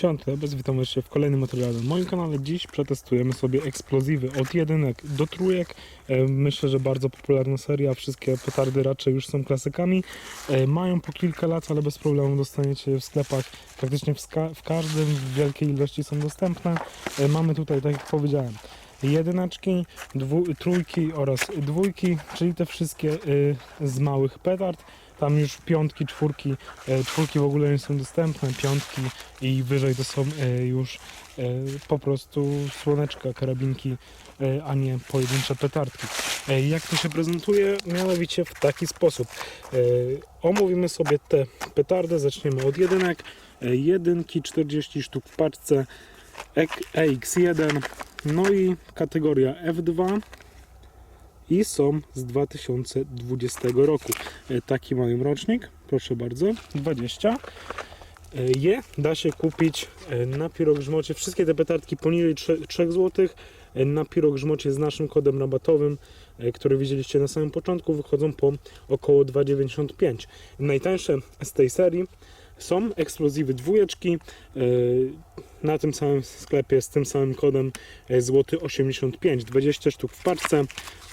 Siątka, bez witam was w kolejnym materiale na moim kanale. Dziś przetestujemy sobie eksplozywy od jedynek do trójek. E, Myślę, że bardzo popularna seria. Wszystkie petardy raczej już są klasykami. E, Mają po kilka lat, ale bez problemu dostaniecie je w sklepach. Praktycznie w, w każdym w wielkiej ilości są dostępne. E, Mamy tutaj, tak jak powiedziałem, jedyneczki, trójki oraz dwójki, czyli te wszystkie y, z małych petard. Tam już piątki, czwórki, e, czwórki w ogóle nie są dostępne, piątki i wyżej to są e, już e, po prostu słoneczka, karabinki, a nie pojedyncze petardki. Jak to się prezentuje? Mianowicie w taki sposób. Omówimy sobie te petardy, zaczniemy od jedynek. Jedynki 40 sztuk w paczce, EK- EX1, no i kategoria F2 i są z 2020 roku. E, Taki mają rocznik, proszę bardzo, 20. E, Je da się kupić e, na pirogrzmocie. Wszystkie te petardki poniżej 3, 3 zł na pirogrzmocie z naszym kodem rabatowym, który widzieliście na samym początku, wychodzą po około 2,95. Najtańsze z tej serii są eksplozywy dwójeczki e, na tym samym sklepie z tym samym kodem e, złoty 85, 20 sztuk w paczce.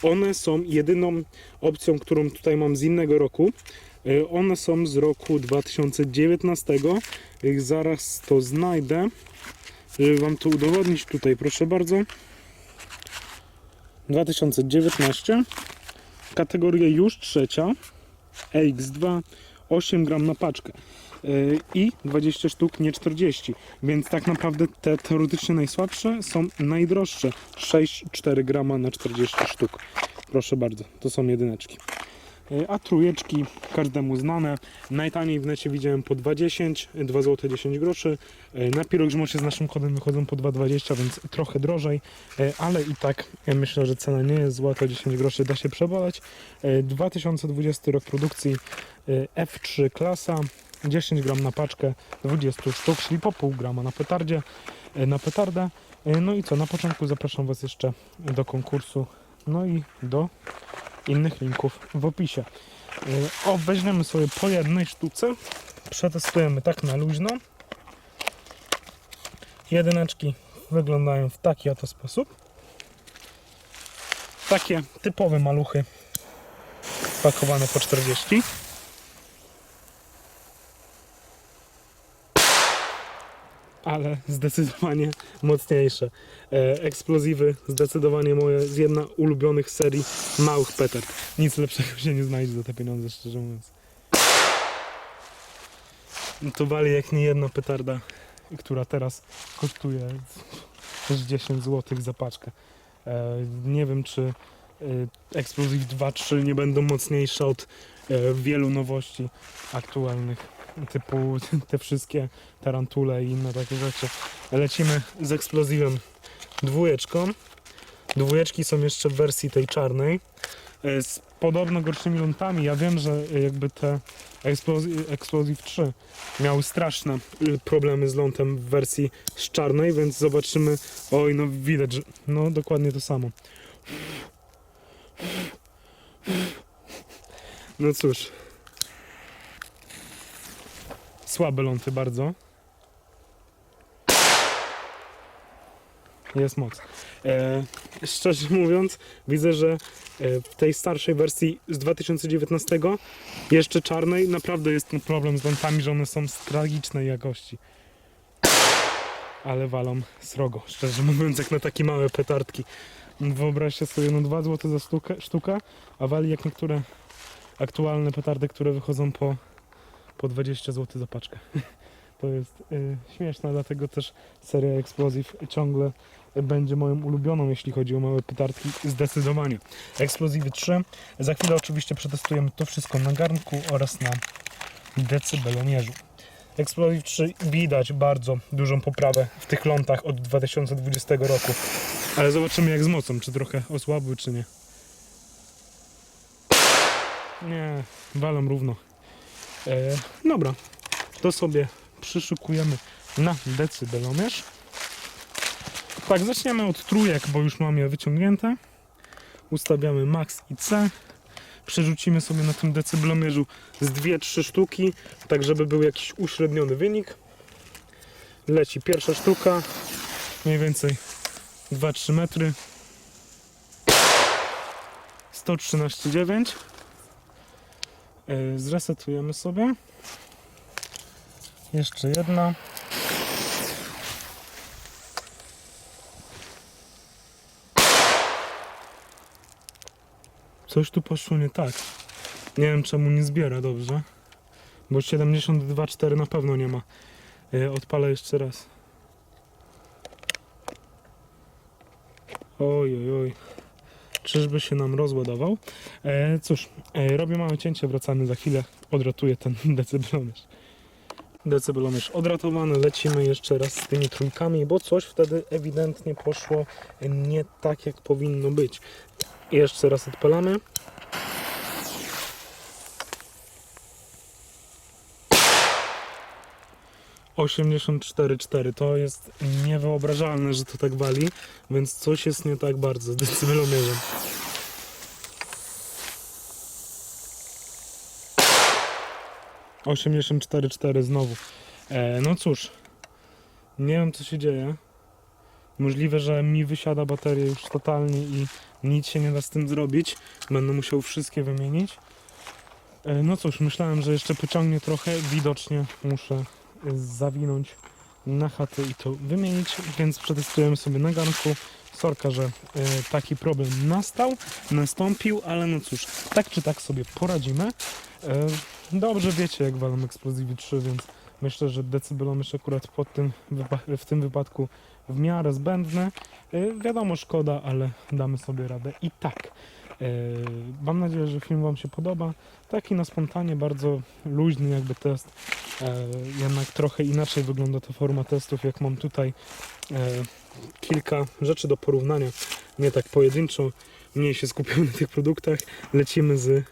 One są jedyną opcją, którą tutaj mam z innego roku. E, One są z roku 2019. E, Zaraz to znajdę, żeby Wam to udowodnić. Tutaj proszę bardzo. 2019. Kategoria już trzecia. EX2 8 gram na paczkę i 20 sztuk, nie 40. Więc tak naprawdę te teoretycznie najsłabsze są najdroższe. 6-4 grama na 40 sztuk. Proszę bardzo, to są jedyneczki. Yy, A trójeczki każdemu znane. Najtaniej w necie widziałem po 2,10, 2 zł 10 groszy. Yy, Na pirogrzmocie z naszym kodem wychodzą po 2,20, więc trochę drożej, Yy, ale i tak myślę, że cena nie jest zła, to 10 groszy da się przeboleć. Yy, 2020 rok produkcji yy, F3 klasa, 10 gram na paczkę, 20 sztuk, czyli po pół grama na petardzie, yy, na petardę. Yy, No i co, na początku zapraszam Was jeszcze do konkursu, no i do innych linków w opisie. Yy, O, weźmiemy sobie po jednej sztuce, przetestujemy tak na luźno. Jedyneczki wyglądają w taki oto sposób. Takie typowe maluchy pakowane po 40. Ale zdecydowanie mocniejsze. E, eksplozywy zdecydowanie moje z jedna ulubionych serii małych petard. Nic lepszego się nie znajdzie za te pieniądze, szczerze mówiąc. To wali jak nie jedna petarda, która teraz kosztuje też 10 zł za paczkę. E, nie wiem, czy e, Explosive 2-3 nie będą mocniejsze od wielu nowości aktualnych, typu te wszystkie tarantule i inne takie rzeczy. Lecimy z eksplozywem dwójeczką. Dwójeczki są jeszcze w wersji tej czarnej. e, Z podobno gorszymi lądami. Ja wiem, że e, jakby te Explosi- Explosive 3 miały straszne y, problemy z lądem w wersji z czarnej, więc zobaczymy. Oj, no widać, że no dokładnie to samo. No cóż. Słabe ląty bardzo. Jest moc. E, szczerze mówiąc, widzę, że e, w tej starszej wersji z 2019, jeszcze czarnej, naprawdę jest ten problem z lądami, że one są z tragicznej jakości. Ale walą srogo, szczerze mówiąc, jak na takie małe petardki. Wyobraźcie sobie, no 2 zł za sztukę, sztukę, a wali jak niektóre aktualne petardy, które wychodzą po, po 20 zł za paczkę. To jest y, śmieszne, dlatego też seria Explosive ciągle będzie moją ulubioną, jeśli chodzi o małe petardki, zdecydowanie. Explosive 3. Za chwilę oczywiście przetestujemy to wszystko na garnku oraz na decybelomierzu. Explosive 3 widać bardzo dużą poprawę w tych lądach od 2020 roku. Ale zobaczymy jak z mocą, czy trochę osłabły, czy nie. Nie, walą równo. E, dobra, to sobie przyszykujemy na decybelomierz. Tak, zaczniemy od trójek, bo już mam je wyciągnięte. Ustawiamy max i C. Przerzucimy sobie na tym decybelomierzu z 2-3 sztuki, tak żeby był jakiś uśredniony wynik. Leci pierwsza sztuka, mniej więcej 2-3 metry. 113,9. Yy, Zresetujemy sobie. Jeszcze jedna. Coś tu poszło nie tak. Nie wiem czemu nie zbiera dobrze. Bo 72,4 na pewno nie ma. Yy, Odpalę jeszcze raz. Oj, oj, oj. Czyżby się nam rozładował? E, cóż, e, robię małe cięcie, wracamy za chwilę. Odratuję ten decybelomierz. Decybelomierz odratowany, lecimy jeszcze raz z tymi trójkami, bo coś wtedy ewidentnie poszło nie tak, jak powinno być. Jeszcze raz odpalamy. Osiemdziesiąt cztery cztery. To jest niewyobrażalne, że to tak wali, więc coś jest nie tak bardzo z decybelomierzem. Cztery znowu. E, no cóż, nie wiem co się dzieje. Możliwe, że mi wysiada bateria już totalnie i nic się nie da z tym zrobić. Będę musiał wszystkie wymienić. E, No cóż, myślałem, że jeszcze pociągnie trochę. Widocznie muszę zawinąć na chatę i to wymienić, więc przetestujemy sobie na garnku. Sorka, że e, taki problem nastał, nastąpił, ale no cóż, tak czy tak sobie poradzimy. E, dobrze wiecie, jak walą Explosive 3, więc myślę, że decybelomierz akurat pod tym, w tym wypadku w miarę zbędny. E, wiadomo, szkoda, ale damy sobie radę i tak. Mam nadzieję, że film Wam się podoba. Taki na spontanie, bardzo luźny jakby test. E, Jednak trochę inaczej wygląda ta forma testów, jak mam tutaj e, kilka rzeczy do porównania. Nie tak pojedynczo, mniej się skupiam na tych produktach. Lecimy z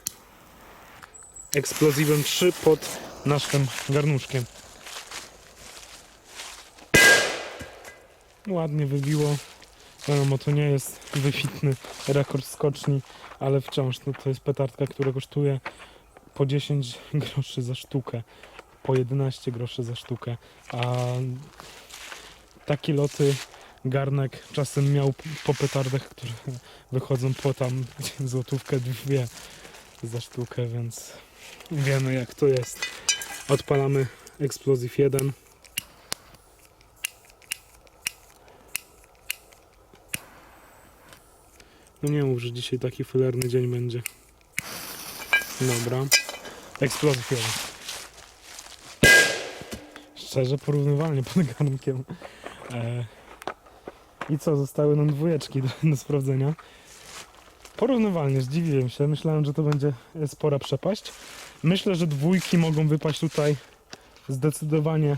eksplozywem 3 pod naszym garnuszkiem. Ładnie wybiło. Wiadomo, to nie jest wybitny rekord skoczni, ale wciąż no, to jest petardka, która kosztuje po 10 groszy za sztukę, po 11 groszy za sztukę, a takie loty garnek czasem miał po petardach, które wychodzą po tam złotówkę, dwie za sztukę, więc wiemy jak to jest. Odpalamy Explosive 1. No nie mów, że dzisiaj taki filerny dzień będzie. Dobra. Explosive 1. Szczerze porównywalnie pod garnkiem. E, I co, zostały nam dwójeczki do, do sprawdzenia. Porównywalnie, zdziwiłem się. Myślałem, że to będzie spora przepaść. Myślę, że dwójki mogą wypaść tutaj zdecydowanie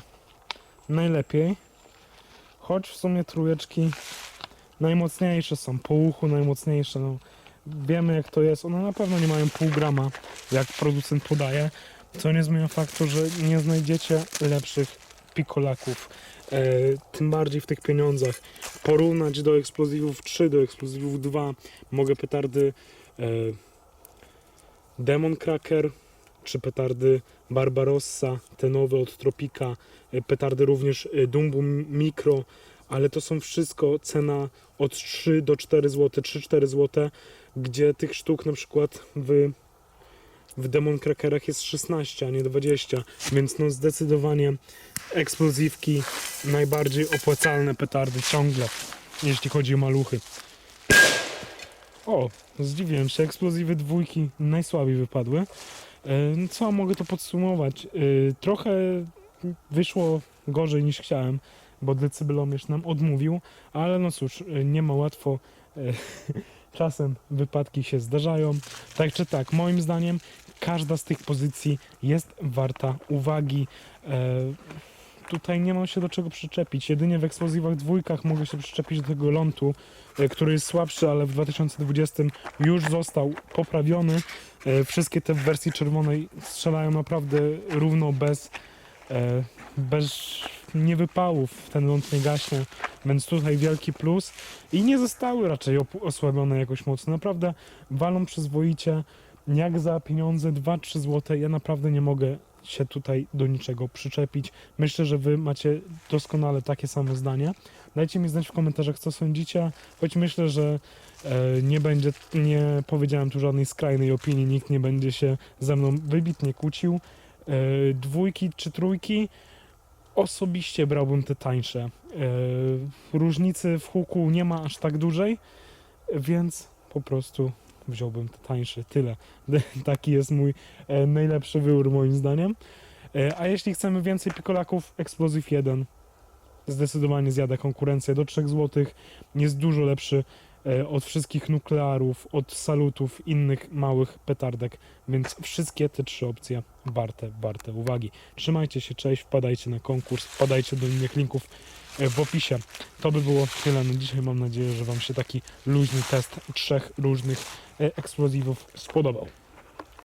najlepiej. Choć w sumie trójeczki najmocniejsze są. Po uchu najmocniejsze. No, wiemy jak to jest. One na pewno nie mają pół grama, jak producent podaje. Co nie zmienia faktu, że nie znajdziecie lepszych pikolaków. E, tym bardziej w tych pieniądzach. Porównać do eksplozywów 3, do eksplozywów 2 mogę petardy e, Demon Cracker czy petardy Barbarossa, te nowe od Tropika, e, petardy również e, Dumbu Micro, ale to są wszystko cena od 3 do 4 zł, 3-4 zł, gdzie tych sztuk na przykład w w Demon Crackerach jest 16, a nie 20, więc no zdecydowanie eksplozywki najbardziej opłacalne petardy ciągle, jeśli chodzi o maluchy. O, zdziwiłem się, eksplozywy dwójki najsłabiej wypadły. E, Co mogę to podsumować? E, Trochę wyszło gorzej niż chciałem, bo decybelomierz nam odmówił, ale no cóż, e, nie ma łatwo. Czasem wypadki się zdarzają. Tak czy tak, moim zdaniem każda z tych pozycji jest warta uwagi. E, tutaj nie mam się do czego przyczepić. Jedynie w eksplozywach dwójkach mogę się przyczepić do tego lądu, e, który jest słabszy, ale w 2020 już został poprawiony. E, wszystkie te w wersji czerwonej strzelają naprawdę równo, bez, bez niewypałów. Ten ląd nie gaśnie, więc tutaj wielki plus. I nie zostały raczej osłabione jakoś mocno. Naprawdę walą przyzwoicie. Jak za pieniądze 2-3 zł, ja naprawdę nie mogę się tutaj do niczego przyczepić. Myślę, że Wy macie doskonale takie samo zdanie. Dajcie mi znać w komentarzach, co sądzicie, choć myślę, że e, nie będzie, nie powiedziałem tu żadnej skrajnej opinii, nikt nie będzie się ze mną wybitnie kłócił. E, dwójki czy trójki, osobiście brałbym te tańsze. E, różnicy w huku nie ma aż tak dużej, więc po prostu wziąłbym te tańsze. Tyle. Taki jest mój e, najlepszy wybór moim zdaniem. E, a jeśli chcemy więcej pikolaków, Explosive 1 zdecydowanie zjada konkurencję do 3 zł. Jest dużo lepszy e, od wszystkich nuklearów, od salutów, innych małych petardek, więc wszystkie te trzy opcje warte, warte uwagi. Trzymajcie się, cześć, wpadajcie na konkurs, wpadajcie do innych linków w opisie. To by było tyle na dzisiaj. Mam nadzieję, że Wam się taki luźny test trzech różnych e, eksplozywów spodobał.